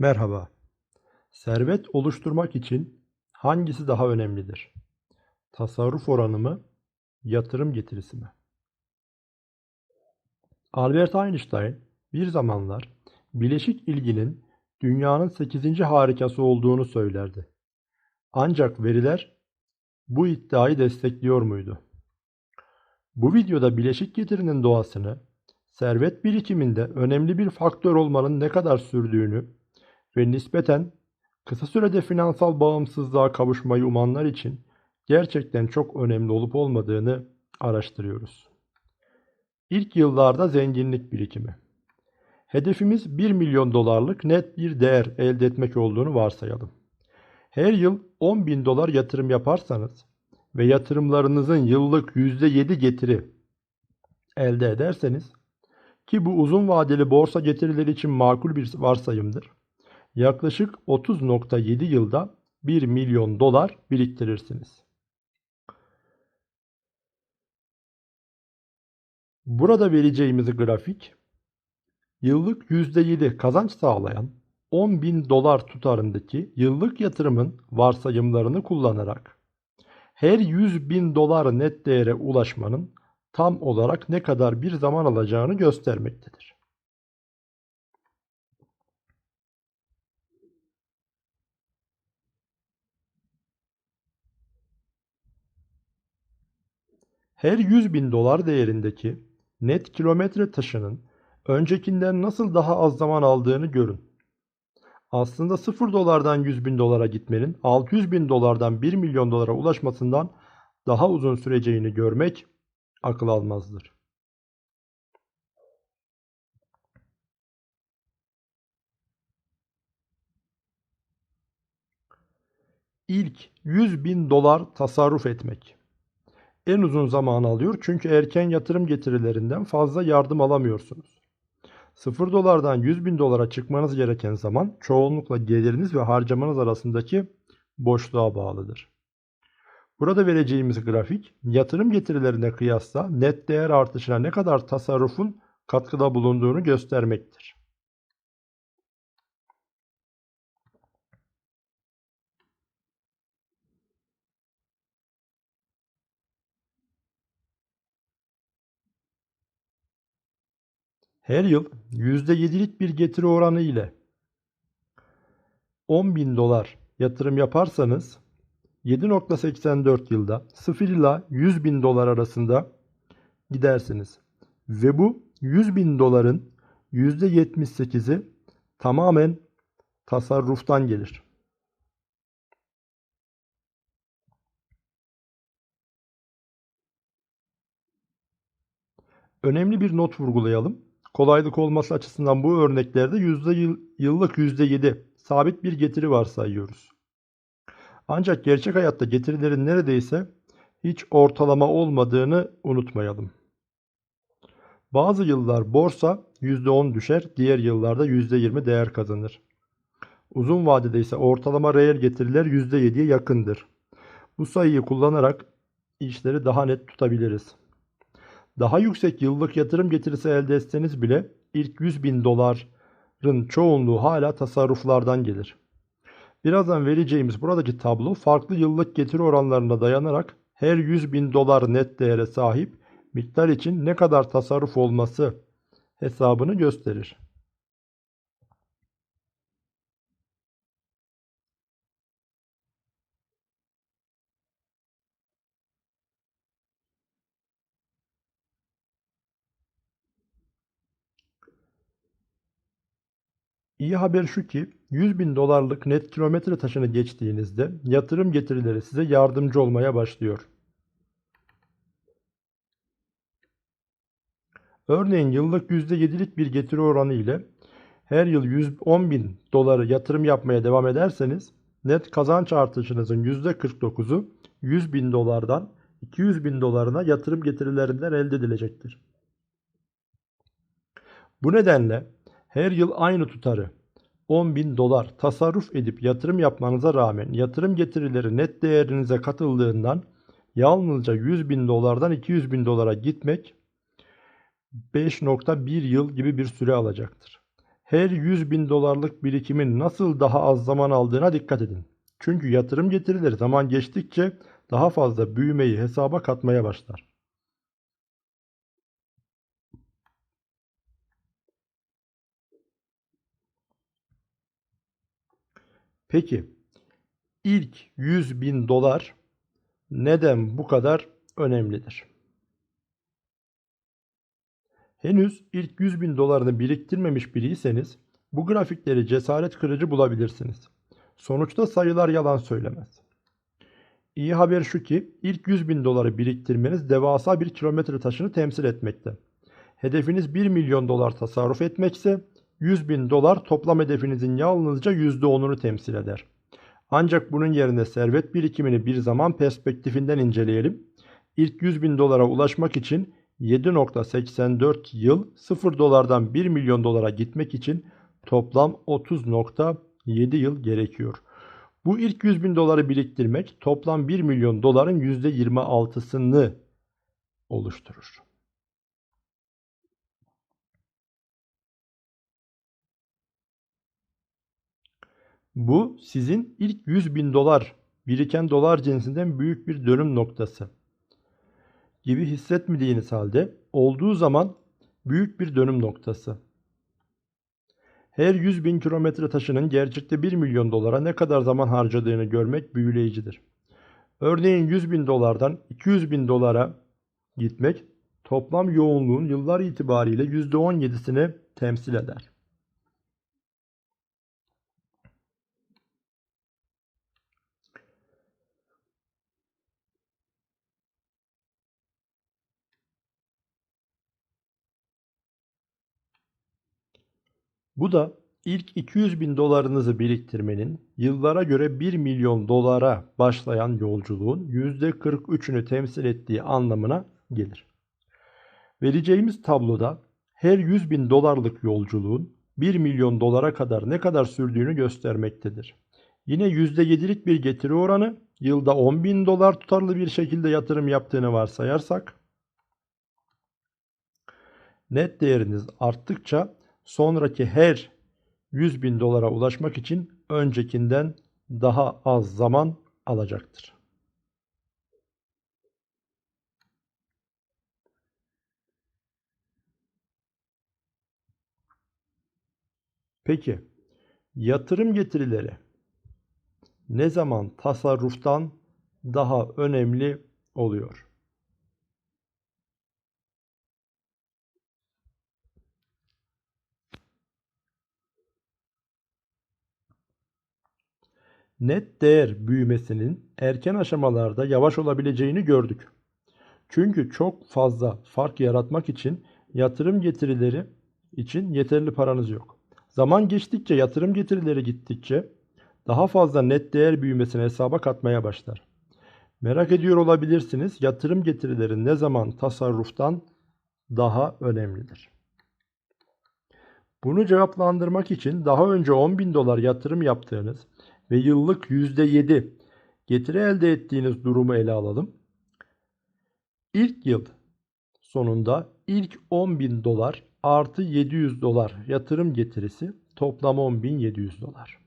Merhaba. Servet oluşturmak için hangisi daha önemlidir? Tasarruf oranı mı, yatırım getirisi mi? Albert Einstein bir zamanlar bileşik ilginin dünyanın 8. harikası olduğunu söylerdi. Ancak veriler bu iddiayı destekliyor muydu? Bu videoda bileşik getirinin doğasını, servet birikiminde önemli bir faktör olmanın ne kadar sürdüğünü ve nispeten kısa sürede finansal bağımsızlığa kavuşmayı umanlar için gerçekten çok önemli olup olmadığını araştırıyoruz. İlk yıllarda zenginlik birikimi. Hedefimiz 1 milyon dolarlık net bir değer elde etmek olduğunu varsayalım. Her yıl 10 bin dolar yatırım yaparsanız ve yatırımlarınızın yıllık %7 getiri elde ederseniz ki bu uzun vadeli borsa getirileri için makul bir varsayımdır. Yaklaşık 30.7 yılda 1 milyon dolar biriktirirsiniz. Burada vereceğimiz grafik yıllık %7 kazanç sağlayan 10 bin dolar tutarındaki yıllık yatırımın varsayımlarını kullanarak her 100 bin dolar net değere ulaşmanın tam olarak ne kadar bir zaman alacağını göstermektedir. Her 100 bin dolar değerindeki net kilometre taşının öncekinden nasıl daha az zaman aldığını görün. Aslında 0 dolardan 100 bin dolara gitmenin 600 bin dolardan 1 milyon dolara ulaşmasından daha uzun süreceğini görmek akıl almazdır. İlk 100 bin dolar tasarruf etmek. En uzun zaman alıyor çünkü erken yatırım getirilerinden fazla yardım alamıyorsunuz. 0 dolardan 100 bin dolara çıkmanız gereken zaman çoğunlukla geliriniz ve harcamanız arasındaki boşluğa bağlıdır. Burada vereceğimiz grafik yatırım getirilerine kıyasla net değer artışına ne kadar tasarrufun katkıda bulunduğunu göstermektir. Her yıl %7'lik bir getiri oranı ile 10 bin dolar yatırım yaparsanız 7.84 yılda 0 ila 100 bin dolar arasında gidersiniz. Ve bu 100 bin doların %78'i tamamen tasarruftan gelir. Önemli bir not vurgulayalım. Kolaylık olması açısından bu örneklerde yüzde yıl, yıllık %7 sabit bir getiri varsayıyoruz. Ancak gerçek hayatta getirilerin neredeyse hiç ortalama olmadığını unutmayalım. Bazı yıllar borsa %10 düşer, diğer yıllarda %20 değer kazanır. Uzun vadede ise ortalama reel getiriler %7'ye yakındır. Bu sayıyı kullanarak işleri daha net tutabiliriz. Daha yüksek yıllık yatırım getirisi elde etseniz bile ilk 100 bin doların çoğunluğu hala tasarruflardan gelir. Birazdan vereceğimiz buradaki tablo farklı yıllık getiri oranlarına dayanarak her 100 bin dolar net değere sahip miktar için ne kadar tasarruf olması hesabını gösterir. İyi haber şu ki 100 bin dolarlık net kilometre taşını geçtiğinizde yatırım getirileri size yardımcı olmaya başlıyor. Örneğin yıllık %7'lik bir getiri oranı ile her yıl 110 bin doları yatırım yapmaya devam ederseniz net kazanç artışınızın %49'u 100 bin dolardan 200 bin dolarına yatırım getirilerinden elde edilecektir. Bu nedenle her yıl aynı tutarı 10 bin dolar tasarruf edip yatırım yapmanıza rağmen yatırım getirileri net değerinize katıldığından yalnızca 100 bin dolardan 200 bin dolara gitmek 5.1 yıl gibi bir süre alacaktır. her 100 bin dolarlık birikimin nasıl daha az zaman aldığına dikkat edin. Çünkü yatırım getirileri zaman geçtikçe daha fazla büyümeyi hesaba katmaya başlar. Peki ilk 100 bin dolar neden bu kadar önemlidir? Henüz ilk 100 bin dolarını biriktirmemiş biriyseniz bu grafikleri cesaret kırıcı bulabilirsiniz. Sonuçta sayılar yalan söylemez. İyi haber şu ki ilk 100 bin doları biriktirmeniz devasa bir kilometre taşını temsil etmekte. Hedefiniz 1 milyon dolar tasarruf etmekse 100 bin dolar toplam hedefinizin yalnızca %10'unu temsil eder. Ancak bunun yerine servet birikimini bir zaman perspektifinden inceleyelim. İlk 100 bin dolara ulaşmak için 7.84 yıl 0 dolardan 1 milyon dolara gitmek için toplam 30.7 yıl gerekiyor. Bu ilk 100 bin doları biriktirmek toplam 1 milyon doların %26'sını oluşturur. Bu sizin ilk 100 bin dolar biriken dolar cinsinden büyük bir dönüm noktası gibi hissetmediğiniz halde olduğu zaman büyük bir dönüm noktası. Her 100 bin kilometre taşının gerçekte 1 milyon dolara ne kadar zaman harcadığını görmek büyüleyicidir. Örneğin 100 bin dolardan 200 bin dolara gitmek toplam yoğunluğun yıllar itibariyle %17'sini temsil eder. Bu da ilk 200 bin dolarınızı biriktirmenin yıllara göre 1 milyon dolara başlayan yolculuğun %43'ünü temsil ettiği anlamına gelir. Vereceğimiz tabloda her 100 bin dolarlık yolculuğun 1 milyon dolara kadar ne kadar sürdüğünü göstermektedir. Yine %7'lik bir getiri oranı yılda 10 bin dolar tutarlı bir şekilde yatırım yaptığını varsayarsak net değeriniz arttıkça sonraki her 100 bin dolara ulaşmak için öncekinden daha az zaman alacaktır. Peki yatırım getirileri ne zaman tasarruftan daha önemli oluyor? Net değer büyümesinin erken aşamalarda yavaş olabileceğini gördük. Çünkü çok fazla fark yaratmak için yatırım getirileri için yeterli paranız yok. Zaman geçtikçe yatırım getirileri gittikçe daha fazla net değer büyümesini hesaba katmaya başlar. Merak ediyor olabilirsiniz yatırım getirileri ne zaman tasarruftan daha önemlidir. Bunu cevaplandırmak için daha önce 10 bin dolar yatırım yaptığınız ve yıllık %7 getiri elde ettiğiniz durumu ele alalım. İlk yıl sonunda ilk 10.000 dolar artı 700 dolar yatırım getirisi toplam 10.700 dolar.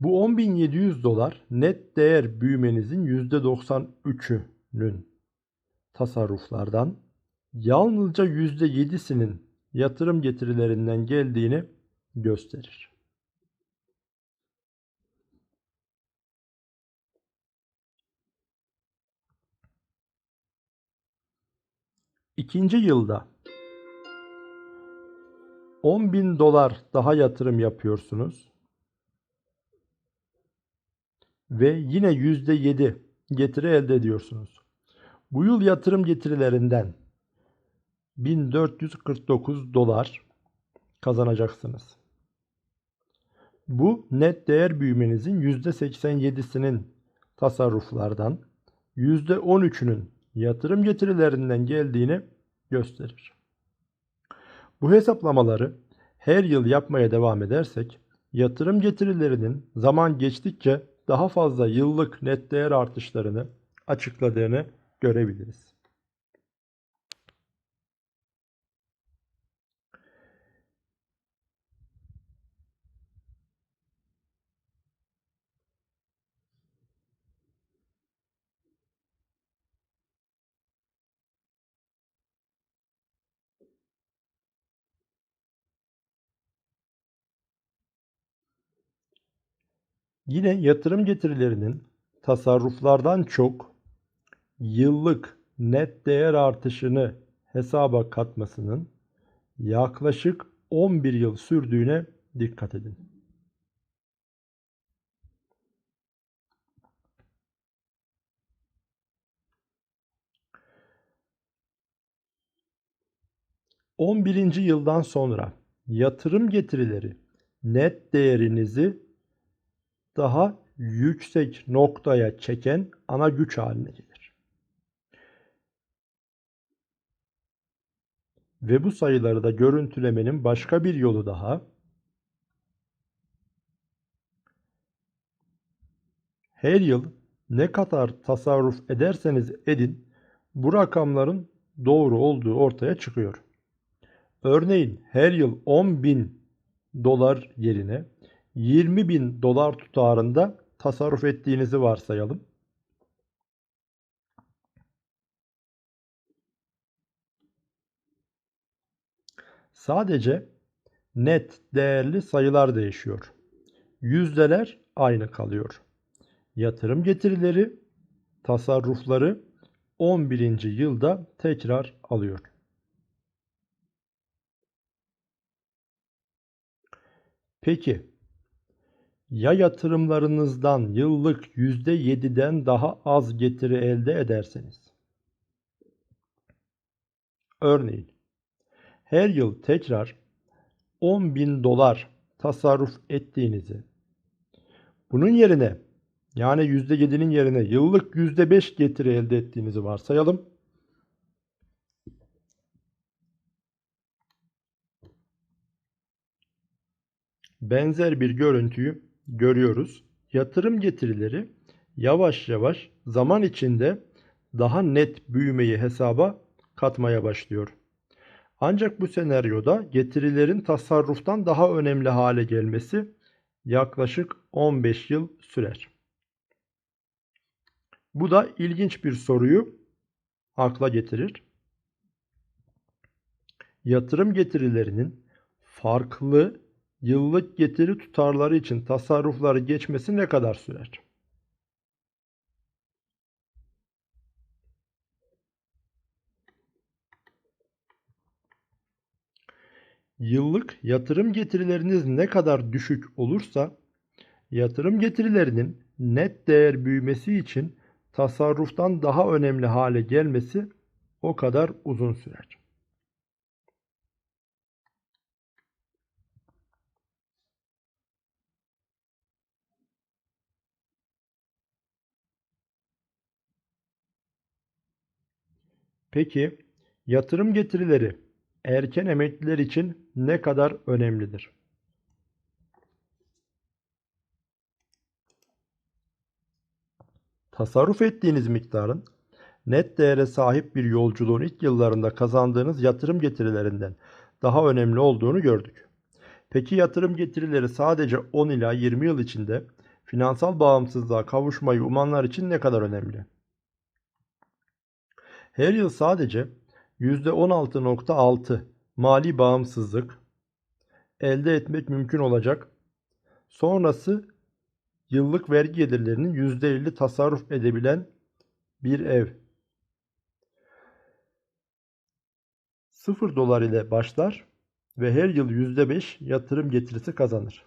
Bu 10.700 dolar net değer büyümenizin %93'ünün tasarruflardan yalnızca %7'sinin yatırım getirilerinden geldiğini gösterir. İkinci yılda 10 bin dolar daha yatırım yapıyorsunuz. Ve yine %7 getiri elde ediyorsunuz. Bu yıl yatırım getirilerinden 1449 dolar kazanacaksınız. Bu net değer büyümenizin %87'sinin tasarruflardan, %13'ünün yatırım getirilerinden geldiğini gösterir. Bu hesaplamaları her yıl yapmaya devam edersek yatırım getirilerinin zaman geçtikçe daha fazla yıllık net değer artışlarını açıkladığını görebiliriz. Yine yatırım getirilerinin tasarruflardan çok yıllık net değer artışını hesaba katmasının yaklaşık 11 yıl sürdüğüne dikkat edin. On birinci yıldan sonra yatırım getirileri net değerinizi daha yüksek noktaya çeken ana güç haline gelir. Ve bu sayıları da görüntülemenin başka bir yolu daha her yıl ne kadar tasarruf ederseniz edin bu rakamların doğru olduğu ortaya çıkıyor. Örneğin her yıl 10 bin dolar yerine 20 bin dolar tutarında tasarruf ettiğinizi varsayalım. Sadece net değerli sayılar değişiyor. Yüzdeler aynı kalıyor. Yatırım getirileri, tasarrufları 11. yılda tekrar alıyor. Peki ya yatırımlarınızdan yıllık %7'den daha az getiri elde ederseniz? Örneğin her yıl tekrar 10 bin dolar tasarruf ettiğinizi bunun yerine yani %7'nin yerine yıllık %5 getiri elde ettiğinizi varsayalım. Benzer bir görüntüyü görüyoruz. Yatırım getirileri yavaş yavaş zaman içinde daha net büyümeyi hesaba katmaya başlıyor. Ancak bu senaryoda getirilerin tasarruftan daha önemli hale gelmesi yaklaşık 15 yıl sürer. Bu da ilginç bir soruyu akla getirir. Yatırım getirilerinin farklı yıllık getiri tutarları için tasarrufları geçmesi ne kadar sürer? Yıllık yatırım getirileriniz ne kadar düşük olursa yatırım getirilerinin net değer büyümesi için tasarruftan daha önemli hale gelmesi o kadar uzun sürer. Peki yatırım getirileri erken emekliler için ne kadar önemlidir? Tasarruf ettiğiniz miktarın net değere sahip bir yolculuğun ilk yıllarında kazandığınız yatırım getirilerinden daha önemli olduğunu gördük. Peki yatırım getirileri sadece 10 ila 20 yıl içinde finansal bağımsızlığa kavuşmayı umanlar için ne kadar önemli? Her yıl sadece %16.6 mali bağımsızlık elde etmek mümkün olacak. Sonrası yıllık vergi gelirlerinin %50 tasarruf edebilen bir ev. 0 dolar ile başlar ve her yıl %5 yatırım getirisi kazanır.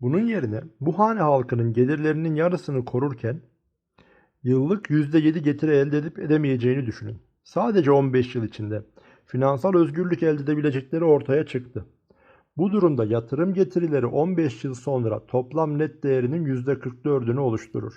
Bunun yerine bu hane halkının gelirlerinin yarısını korurken yıllık %7 getiri elde edip edemeyeceğini düşünün. Sadece 15 yıl içinde finansal özgürlük elde edebilecekleri ortaya çıktı. Bu durumda yatırım getirileri 15 yıl sonra toplam net değerinin %44'ünü oluşturur.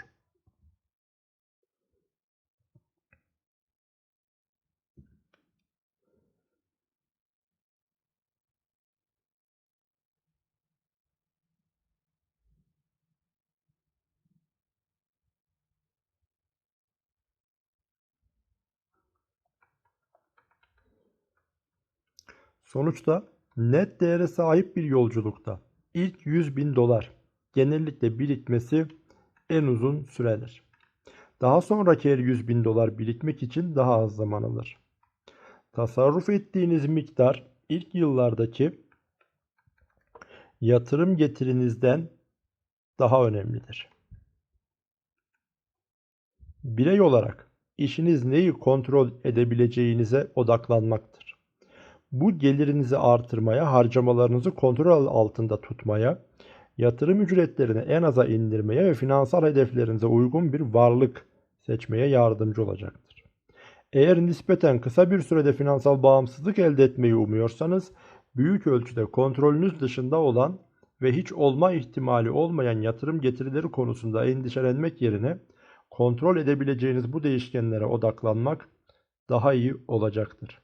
Sonuçta net değere sahip bir yolculukta ilk 100 bin dolar genellikle birikmesi en uzun süredir. Daha sonraki her 100 bin dolar birikmek için daha az zaman alır. Tasarruf ettiğiniz miktar ilk yıllardaki yatırım getirinizden daha önemlidir. Birey olarak işiniz neyi kontrol edebileceğinize odaklanmaktır. Bu gelirinizi artırmaya, harcamalarınızı kontrol altında tutmaya, yatırım ücretlerini en aza indirmeye ve finansal hedeflerinize uygun bir varlık seçmeye yardımcı olacaktır. Eğer nispeten kısa bir sürede finansal bağımsızlık elde etmeyi umuyorsanız, büyük ölçüde kontrolünüz dışında olan ve hiç olma ihtimali olmayan yatırım getirileri konusunda endişelenmek yerine kontrol edebileceğiniz bu değişkenlere odaklanmak daha iyi olacaktır.